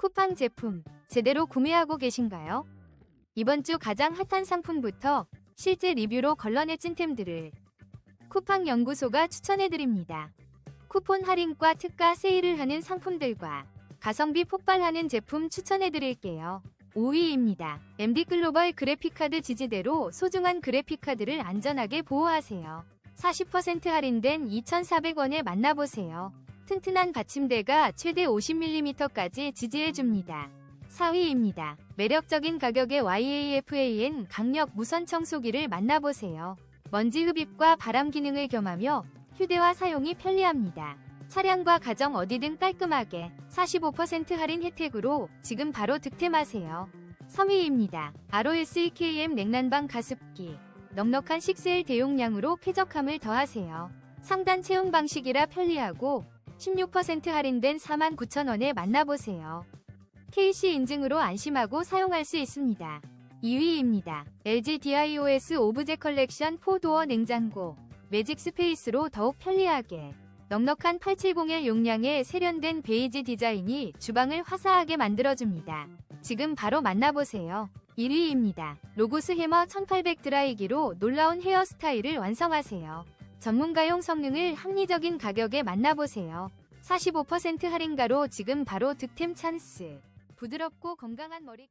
쿠팡 제품 제대로 구매하고 계신가요? 이번 주 가장 핫한 상품부터 실제 리뷰로 걸러내 찐템들을 쿠팡 연구소가 추천해드립니다. 쿠폰 할인과 특가 세일을 하는 상품들과 가성비 폭발하는 제품 추천해드릴게요. 5위입니다. MD 글로벌 그래픽카드 지지대로 소중한 그래픽카드를 안전하게 보호하세요. 40% 할인된 2,400원에 만나보세요. 튼튼한 받침대가 최대 50mm까지 지지해줍니다. 4위입니다. 매력적인 가격의 YAFAN 강력 무선 청소기를 만나보세요. 먼지 흡입과 바람 기능을 겸하며 휴대와 사용이 편리합니다. 차량과 가정 어디든 깔끔하게 45% 할인 혜택으로 지금 바로 득템하세요. 3위입니다. ROSEKM 냉난방 가습기. 넉넉한 6L 대용량으로 쾌적함을 더하세요. 상단 채용 방식이라 편리하고 16% 할인된 49,000원에 만나보세요. KC 인증으로 안심하고 사용할 수 있습니다. 2위입니다. LG DIOS 오브제 컬렉션 4도어 냉장고. 매직 스페이스로 더욱 편리하게. 넉넉한 870의 용량의 세련된 베이지 디자인이 주방을 화사하게 만들어줍니다. 지금 바로 만나보세요. 1위입니다. 로고스 해머 1800 드라이기로 놀라운 헤어스타일을 완성하세요. 전문가용 성능을 합리적인 가격에 만나보세요. 45% 할인가로 지금 바로 득템 찬스. 부드럽고 건강한 머리